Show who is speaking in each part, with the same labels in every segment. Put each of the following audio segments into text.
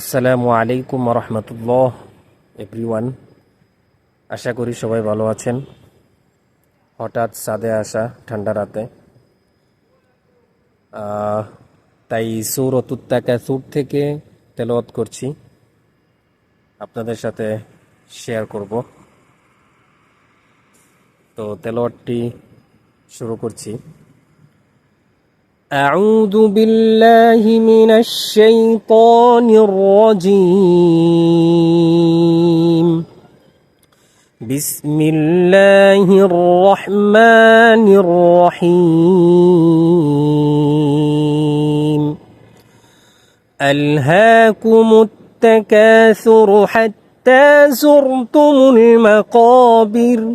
Speaker 1: আসসালামু আলাইকুম রহমতুল্লাহ এভরিওয়ান আশা করি সবাই ভালো আছেন। হঠাৎ সাদে আসা, ঠান্ডা রাতে। তাই সুর অতুত্তাকা সুর থেকে তেলাওয়াত করছি। আপনাদের সাথে শেয়ার করব। তো তেলাওয়াতটি শুরু করছি। أعوذ بالله من الشيطان الرجيم. بسم الله الرحمن الرحيم. ألهاكم التكاثر حتى زرتم المقابر.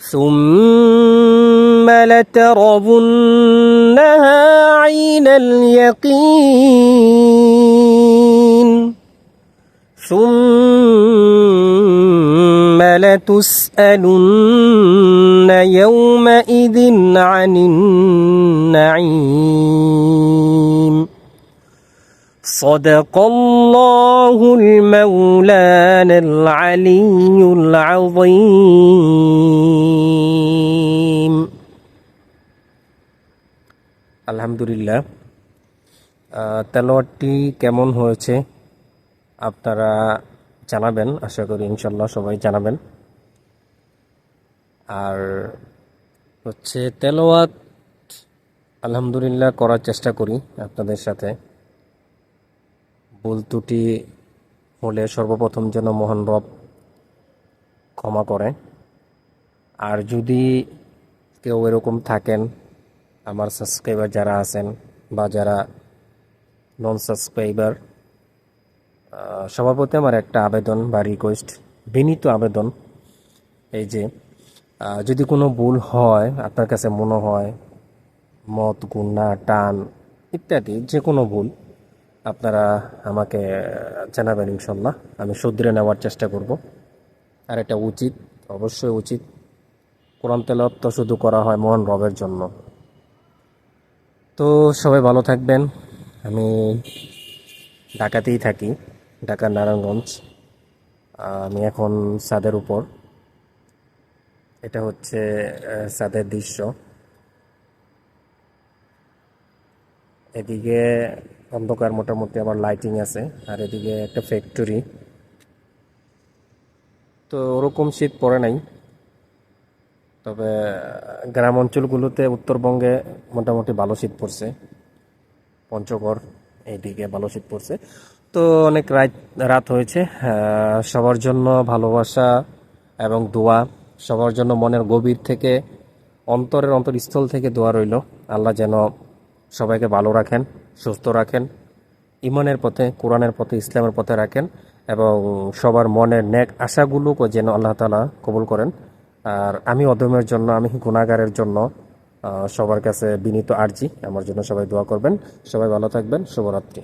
Speaker 1: ثم لترضنها عين اليقين ثم لتسألن يومئذ عن النعيم صدق الله المولان العلي العظيم আলহামদুলিল্লাহ। আহ, তেলাওয়াতটি কেমন হয়েছে আপনারা জানাবেন আশা করি ইনশাল্লাহ সবাই জানাবেন। আর হচ্ছে তেলাওয়াত আলহামদুলিল্লাহ করার চেষ্টা করি আপনাদের সাথে। ভুল ত্রুটি হলে সর্বপ্রথম যেন মহান রব ক্ষমা করে। আর যদি কেউ এরকম থাকেন আমার সাবস্ক্রাইবার যারা আছেন বা যারা নন সাবস্ক্রাইবার সবার প্রতি আমার একটা আবেদন বা রিকোয়েস্ট বিনীত আবেদন। এই যে যদি কোনো ভুল হয়, আপনার কাছে মনে হয়, মত, গুণা, টান ইত্যাদি যে কোনো ভুল, আপনারা আমাকে জানাবেন ইনশাল্লাহ আমি শুধরে নেওয়ার চেষ্টা করব। আর এটা উচিত, অবশ্যই উচিত। কোরআন তেলাওয়াত তো শুধু করা হয় মহান রবের জন্য। তো সবাই ভালো থাকবেন। আমি ঢাকাতেই থাকি, ঢাকার নারায়ণগঞ্জ। আমি এখন ছাদের উপর। এটা হচ্ছে ছাদের দৃশ্য। এদিকে অন্ধকার মোটামুটি আবার লাইটিং আছে, আর এদিকে একটা ফ্যাক্টরি তো ওরকম শীত পড়ে নাই। তবে গ্রাম অঞ্চলগুলোতে উত্তরবঙ্গে মোটামুটি ভালো শীত পড়ছে। পঞ্চগড় এইদিকে ভালো শীত পড়ছে। তো অনেক রাত রাত হয়েছে সবার জন্য ভালোবাসা এবং দোয়া, সবার জন্য মনের গভীর থেকে, অন্তরের অন্তরস্থল থেকে দোয়া রইল। আল্লাহ যেন সবাইকে ভালো রাখেন, সুস্থ রাখেন, ইমানের পথে, কোরআনের পথে, ইসলামের পথে রাখেন এবং সবার মনের নেক আশাগুলোকে যেন আল্লাহ তালা কবুল করেন। আর আমি অদমের জন্য, আমি গুণাগারের জন্য সবার কাছে বিনীত আর্জি। আমার জন্য সবাই দোয়া করবেন। সবাই ভালো থাকবেন। শুভরাত্রি।